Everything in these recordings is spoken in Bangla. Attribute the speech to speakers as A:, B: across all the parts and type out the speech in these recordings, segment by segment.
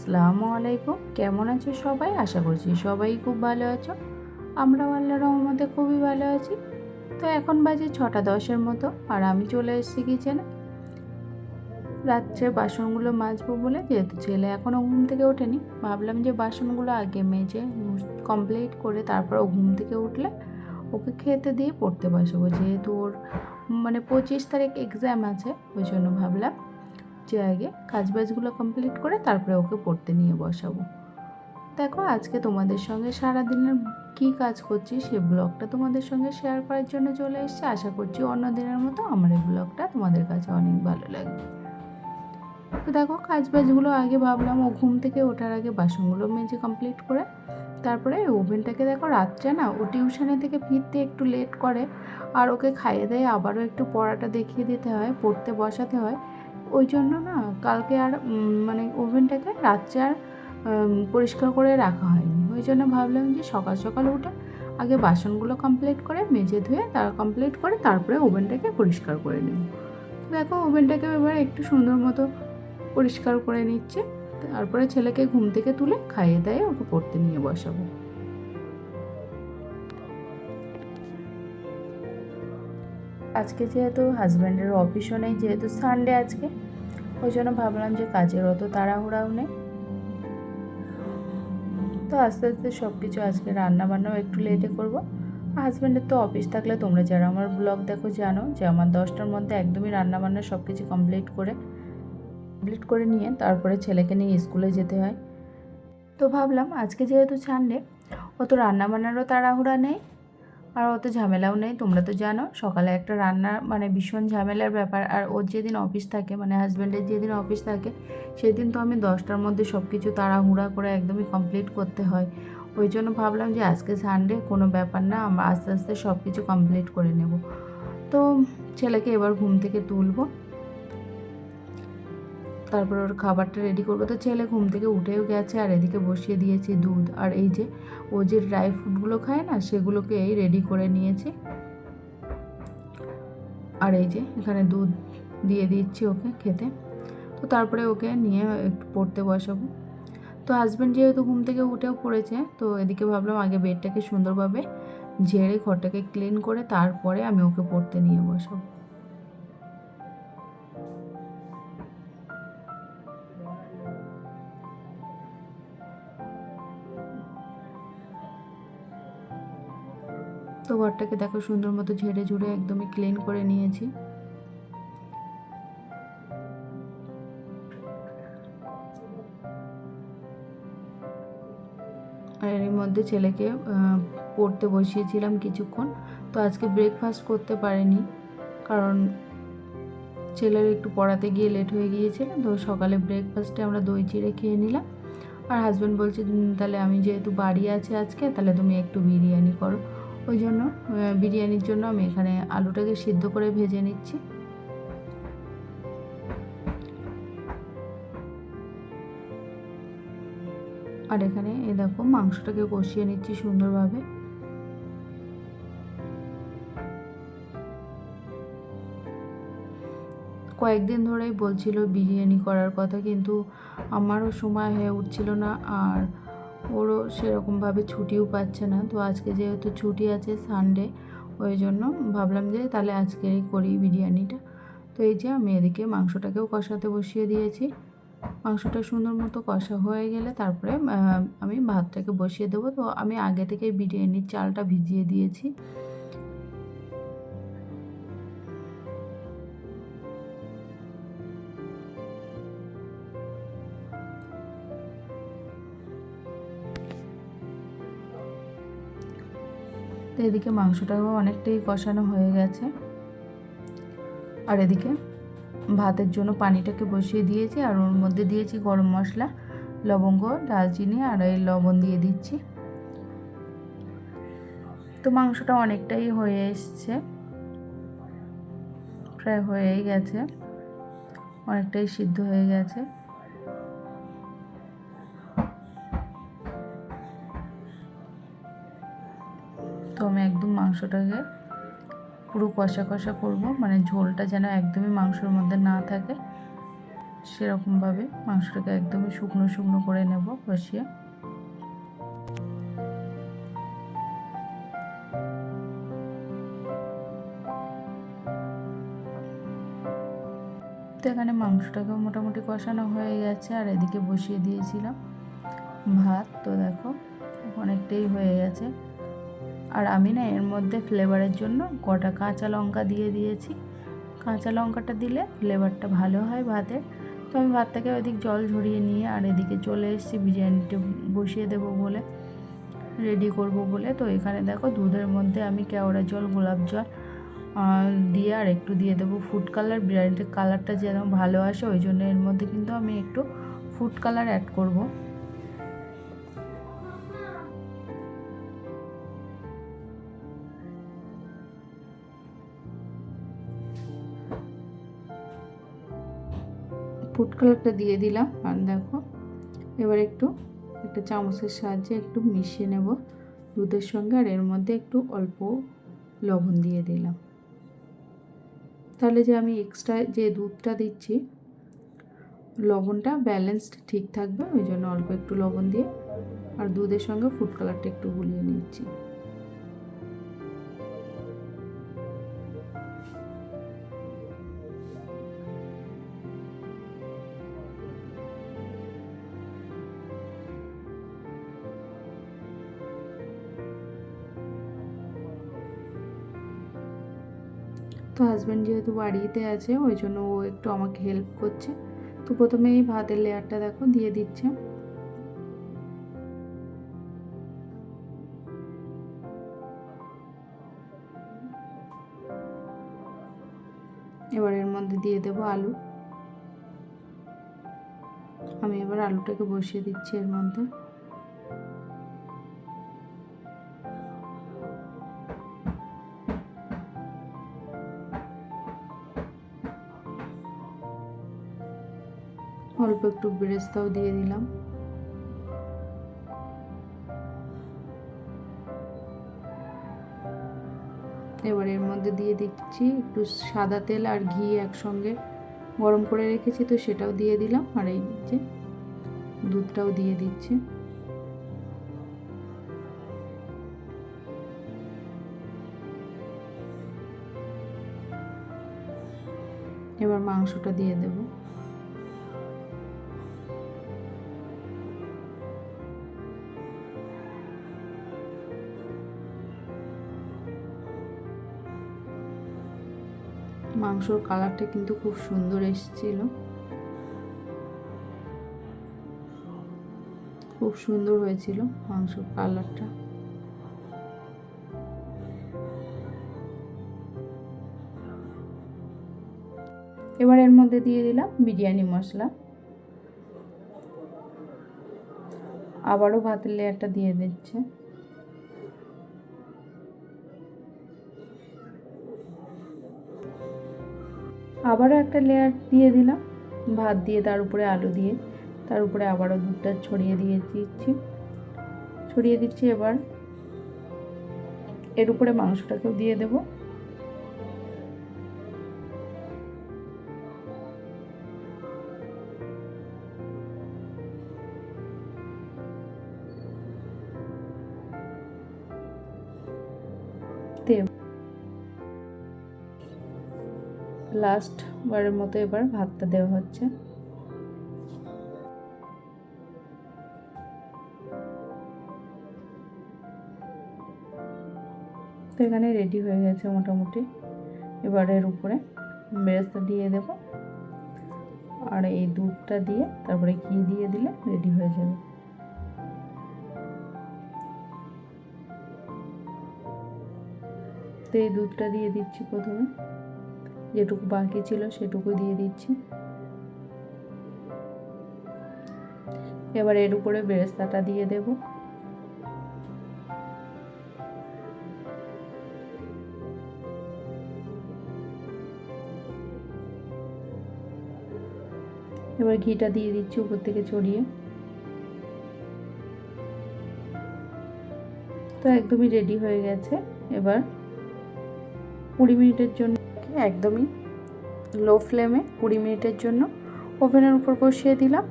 A: আসসালামু আলাইকুম। কেমন আছো সবাই? আশা করছি সবাই খুব ভালো আছো। আমরাও আল্লাহ রহমতে খুবই ভালো আছি। তো এখন বাজে ছটা দশের মতো আর আমি চলে এসেছি কিচেনে রাত্রে বাসনগুলো মাজবো বলে যেহেতু ছেলে এখনও ঘুম থেকে ওঠেনি, ভাবলাম যে বাসনগুলো আগে মেজে কমপ্লিট করে তারপর ও ঘুম থেকে উঠলে ওকে খেতে দিয়ে পড়তে বসাবো। যেহেতু ওর মানে পঁচিশ তারিখ এক্সাম আছে, ওই জন্য ভাবলাম যে আগে কাজবাজগুলো কমপ্লিট করে তারপরে ওকে পড়তে নিয়ে বসাবো। দেখো, আজকে তোমাদের সঙ্গে সারাদিনের কি কাজ করছি সে ব্লগটা তোমাদের সঙ্গে শেয়ার করার জন্য চলে এসেছি। আশা করছি অন্য দিনের মতো আমার এই ব্লগটা তোমাদের কাছে অনেক ভালো লাগবে। তো দেখো, কাজবাজগুলো আগে ভাবলাম ও ঘুম থেকে ওঠার আগে বাসনগুলো মেজে কমপ্লিট করে, তারপরে ওভেনটাকে দেখো রাত্রে না ও টিউশনে থেকে ফিরতে একটু লেট করে, আর ওকে খাইয়ে দেয় আবারও একটু পড়াটা দেখিয়ে দিতে হয়, পড়তে বসাতে হয়। ওই জন্য না কালকে আর মানে ওভেনটাকে রাত্রে আর পরিষ্কার করে রাখা হয়নি। ওই জন্য ভাবলাম যে সকাল সকাল উঠে আগে বাসনগুলো কমপ্লিট করে মেজে ধুয়ে তার কমপ্লিট করে তারপরে ওভেনটাকে পরিষ্কার করে নেব। দেখো ওভেনটাকে এবার একটু সুন্দর মতো পরিষ্কার করে নিচ্ছে। তারপরে ছেলেকে ঘুম থেকে তুলে খাইয়ে দেয় ওকে পড়তে নিয়ে বসাবো। যেহেতু হাজব্যান্ডের অফিসও নেই, যেহেতু সানডে আজকে, ওই জন্য ভাবলাম যে কাজের অত তাড়াহুড়াও নেই। তো আস্তে আস্তে সব কিছু আজকে রান্নাবান্নাও একটু লেটে করব। হাজব্যান্ডের তো অফিস থাকলে তোমরা যারা আমার ব্লগ দেখো জানো যে আমার দশটার মধ্যে একদমই রান্নাবান্না সব কিছু কমপ্লিট করে কমপ্লিট করে নিয়ে তারপরে ছেলেকে নিয়ে স্কুলে যেতে হয়। তো ভাবলাম আজকে যেহেতু সানডে অত রান্নাবান্নারও তাড়াহুড়া নেই। আর অত ঝামেলাও নেই, তোমরা তো জানো। সকালে একটা রান্না মানে ভীষণ ঝামেলার ব্যাপার। আর ওর যেদিন অফিস থাকে মানে হাজব্যান্ডের যেদিন অফিস থাকে, সেদিন তো আমি দশটার মধ্যে সব কিছু তাড়াহুড়া করে একদমই কমপ্লিট করতে হয়। ওই জন্য ভাবলাম যে আজকে সানডে কোনো ব্যাপার না, আমরা আস্তে আস্তে সব কিছু কমপ্লিট করে নেব। তো ছেলেকে এবার ঘুম থেকে তুলবো। তারপর ওর খাবারটা রেডি করব। তো ছেলে ঘুম থেকে উঠেও গেছে আর এদিকে বসিয়ে দিয়েছি দুধ। আর এই যে, ও যে ড্রাই ফ্রুটগুলো খায় না, সেগুলোকে এই রেডি করে নিয়েছি। আর এই যে, এখানে দুধ দিয়ে দিচ্ছি ওকে খেতে। তো তারপরে ওকে নিয়ে একটু পড়তে বসাবো। তো হাজব্যান্ড যেহেতু ঘুম থেকে উঠেও পড়েছে, তো এদিকে ভাবলাম আগে বেডটাকে সুন্দরভাবে ঝেড়ে, ঘরটাকে ক্লিন করে তারপরে আমি ওকে পড়তে নিয়ে বসাবো। ঘরটাকে দেখো সুন্দর মতো ঝেড়ে ঝুড়ে একদমই ক্লিন করে নিয়েছি। আর এর মধ্যে ছেলেকে পড়তে বসিয়েছিলাম কিছুক্ষণ। তো আজকে ব্রেকফাস্ট করতে পারেনি, কারণ ছেলের একটু পড়াতে গিয়ে লেট হয়ে গিয়েছিল, তো সকালে ব্রেকফাস্টে আমরা দই চিড়ে খেয়ে নিলাম। আর হাজব্যান্ড বলছে তাহলে আমি যেহেতু বাড়ি আছে আজকে, তাহলে তুমি একটু বিরিয়ানি করো। ওই জন্য বিরিয়ানির জন্য আমি এখানে আলুটাকে সিদ্ধ করে ভেজে নিচ্ছি। আর এখানে এ দেখো, মাংসটাকে কষিয়ে নিচ্ছি সুন্দরভাবে। কয়েকদিন ধরেই বলছিল বিরিয়ানি করার কথা, কিন্তু আমারও সময় হয়ে উঠছিল না, আর ওরও সেরকমভাবে ছুটিও পাচ্ছে না। তো আজকে যেহেতু ছুটি আছে সানডে ওই জন্য ভাবলাম যে তাহলে আজকেই করি বিরিয়ানিটা। তো এই যে আমি এদিকে মাংসটাকেও কষাতে বসিয়ে দিয়েছি। মাংসটা সুন্দর মতো কষা হয়ে গেলে তারপরে আমি ভাতটাকে বসিয়ে দেবো। তো আমি আগে থেকে বিরিয়ানির চালটা ভিজিয়ে দিয়েছি। তো এদিকে মাংসটাও অনেকটাই কষানো হয়ে গেছে। আর এদিকে ভাতের জন্য পানিটাকে বসিয়ে দিয়েছি, আর ওর মধ্যে দিয়েছি গরম মশলা, লবঙ্গ দালচিনি আর এই লবণ দিয়ে দিচ্ছি। তো মাংসটা অনেকটাই হয়ে এসছে, প্রায় হয়েই গেছে, অনেকটাই সিদ্ধ হয়ে গেছে। তো আমি একদম মাংসটাকে পুরো কষা কষা করব। মানে ঝোলটা যেন একদমই মাংসের মধ্যে না থাকে, সেরকমভাবে মাংসটাকে একদমই শুকনো শুকনো করে নেব কষিয়ে। তো এখানে মাংসটাকেও মোটামুটি কষানো হয়ে গেছে, আর এদিকে বসিয়ে দিয়েছিলাম ভাত। তো দেখো, অনেকটাই হয়ে গেছে। আর আমি না এর মধ্যে ফ্লেভারের জন্য কটা কাঁচা লঙ্কা দিয়ে দিয়েছি। কাঁচা লঙ্কাটা দিলে ফ্লেভারটা ভালো হয় ভাতের। তো আমি ভাতটাকে ওদিক জল ঝরিয়ে নিয়ে আর এদিকে চলে এসেছি, বিরিয়ানিটা বসিয়ে দেবো বলে রেডি করব বলে। তো এখানে দেখো দুধের মধ্যে আমি কেওড়া জল, গোলাপ জল দিয়ে আর একটু দিয়ে দেবো ফুড কালার বিরিয়ানিটার কালারটা যেন ভালো আসে, ওই জন্য এর মধ্যে কিন্তু আমি একটু ফুড কালার অ্যাড করব। ফুড কালারটা দিয়ে দিলাম। আর দেখো, এবার একটু একটা চামচের সাহায্যে একটু মিশিয়ে নেব দুধের সঙ্গে। আর এর মধ্যে একটু অল্প লবণ দিয়ে দিলাম। তাহলে যে আমি এক্সট্রা যে দুধটা দিচ্ছি, লবণটা ব্যালেন্সড ঠিক থাকবে, ওই জন্য অল্প একটু লবণ দিয়ে। আর দুধের সঙ্গে ফুড কালারটা একটু গুলিয়ে নিচ্ছি। তো হাজব্যান্ড যেহেতু বাড়িতে আছে, ওই জন্য ও একটু আমাকে হেল্প করছে। তো প্রথমে এই ভাতের লেয়ারটা দেখো, দিয়ে দিচ্ছে। এবার এর মধ্যে দিয়ে দেব আলু। আমি এবার আলুটাকে বসিয়ে দিচ্ছি এর মধ্যে। অল্প একটু বেরেস্তাও দিয়ে দিলাম। এবার এর মধ্যে দিয়ে দিচ্ছি একটু সাদা তেল আর ঘি একসঙ্গে গরম করে রেখেছি তো সেটাও দিয়ে দিলাম আর এই যে দুধটাও দিয়ে দিচ্ছি। এবার মাংসটা দিয়ে দেবো। মাংসর কালারটা কিন্তু খুব সুন্দর এসেছিল। খুব সুন্দর হয়েছিল মাংসর কালারটা। এবার এর মধ্যে দিয়ে দিলাম বিরিয়ানি মশলা। আবারও ভাতের লেয়ারটা দিয়ে দিচ্ছে। আবারও একটা লেয়ার দিয়ে দিলাম। ভাত দিয়ে তার উপরে আলু দিয়ে, তার উপরে আবারও দুধটা ছড়িয়ে দিয়ে দিচ্ছি। ছড়িয়ে দিচ্ছি এবার। এর উপরে মাংসটাকেও দিয়ে দেব। লাস্ট বারের মতো এবার ভাতটা দেওয়া হচ্ছে। তো এখানে রেডি হয়ে গেছে মোটামুটি। এবার এর উপরে বেরেস্তা দিয়ে দেব। আর এই দুধটা দিয়ে তারপরে ঘি দিয়ে দিলে রেডি হয়ে যাবে। তো এই দুধটা দিয়ে দিচ্ছি প্রথমে। যেটুকু বাকি ছিল সেটুকু দিয়ে দিচ্ছি। এবার এর উপরে বেরেস্তাটা দিয়ে দেব। এবার ঘিটা দিয়ে দিচ্ছি উপর থেকে ছড়িয়ে। তো একদমই রেডি হয়ে গেছে। এবার কুড়ি মিনিটের জন্য একদমই লো ফ্লেমে কুড়ি মিনিটের জন্য ওভেনের উপর বসিয়ে দিলাম।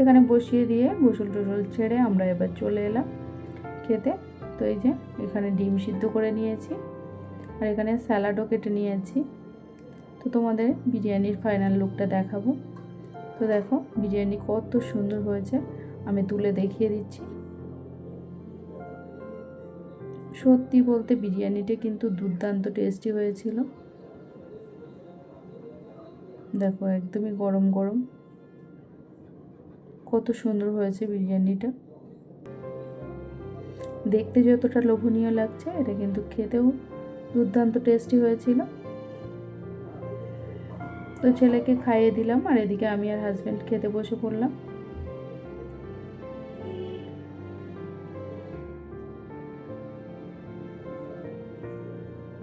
A: এখানে বসিয়ে দিয়ে গোসল টোসল ছেড়ে আমরা এবার চলে এলাম খেতে। তো এই যে এখানে ডিম সিদ্ধ করে নিয়েছি আর এখানে স্যালাডও কেটে নিয়েছি। তো তোমাদের বিরিয়ানির ফাইনাল লুকটা দেখাবো। তো দেখো বিরিয়ানি কত সুন্দর হয়েছে, আমি তুলে দেখিয়ে দিচ্ছি। সত্যি বলতে বিরিয়ানিটা কিন্তু দুর্দান্ত টেস্টি হয়েছিল। দেখো, একদমই গরম গরম। কত সুন্দর হয়েছে বিরিয়ানিটা। দেখতে যতটা লোভনীয় লাগছে, এটা কিন্তু খেতেও দুর্দান্ত টেস্টি হয়েছিল। তো ছেলেকে খাইয়ে দিলাম, আর এদিকে আমি আর হাজব্যান্ড খেতে বসে পড়লাম।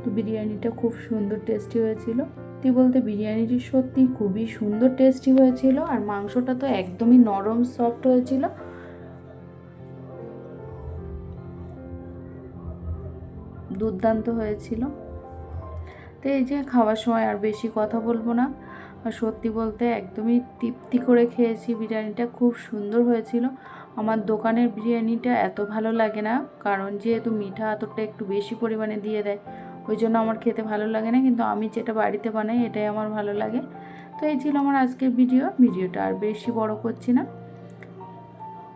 A: তো বিরিয়ানিটা খুব সুন্দর টেস্টি হয়েছিল। সত্যি বলতে বিরিয়ানিটি সত্যি খুবই সুন্দর টেস্টি হয়েছিল আর মাংসটা তো একদমই নরম সফট হয়েছিল। দুর্দান্ত হয়েছিল। তো এই যে খাওয়ার সময় আর বেশি কথা বলব না। আর সত্যি বলতে একদমই তৃপ্তি করে খেয়েছি বিরিয়ানিটা, খুব সুন্দর হয়েছিল। আমার দোকানের বিরিয়ানিটা এত ভালো লাগে না, কারণ যেহেতু মিঠা আতরটা একটু বেশি পরিমাণে দিয়ে দেয়। ওই জন্য আমার খেতে ভালো লাগে না, কিন্তু আমি যেটা বাড়িতে বানাই এটাই আমার ভালো লাগে। তো এই ছিল আমার আজকের ভিডিও। ভিডিওটা আর বেশি বড় করছি না।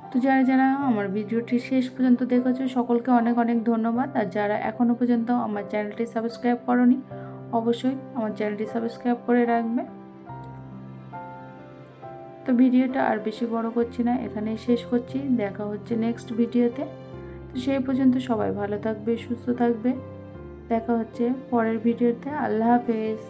A: তো যারা যারা আমার ভিডিওটি শেষ পর্যন্ত দেখেছ, সকলকে অনেক অনেক ধন্যবাদ। আর যারা এখনও পর্যন্ত আমার চ্যানেলটি সাবস্ক্রাইব করনি, অবশ্যই আমার চ্যানেলটি সাবস্ক্রাইব করে রাখবে। তো ভিডিওটা আর বেশি বড় করছি না, এখানেই শেষ করছি। দেখা হচ্ছে নেক্সট ভিডিওতে। তো সেই পর্যন্ত সবাই ভালো থাকবে, সুস্থ থাকবে। দেখা হচ্ছে পরের ভিডিওতে। আল্লাহ হাফেজ।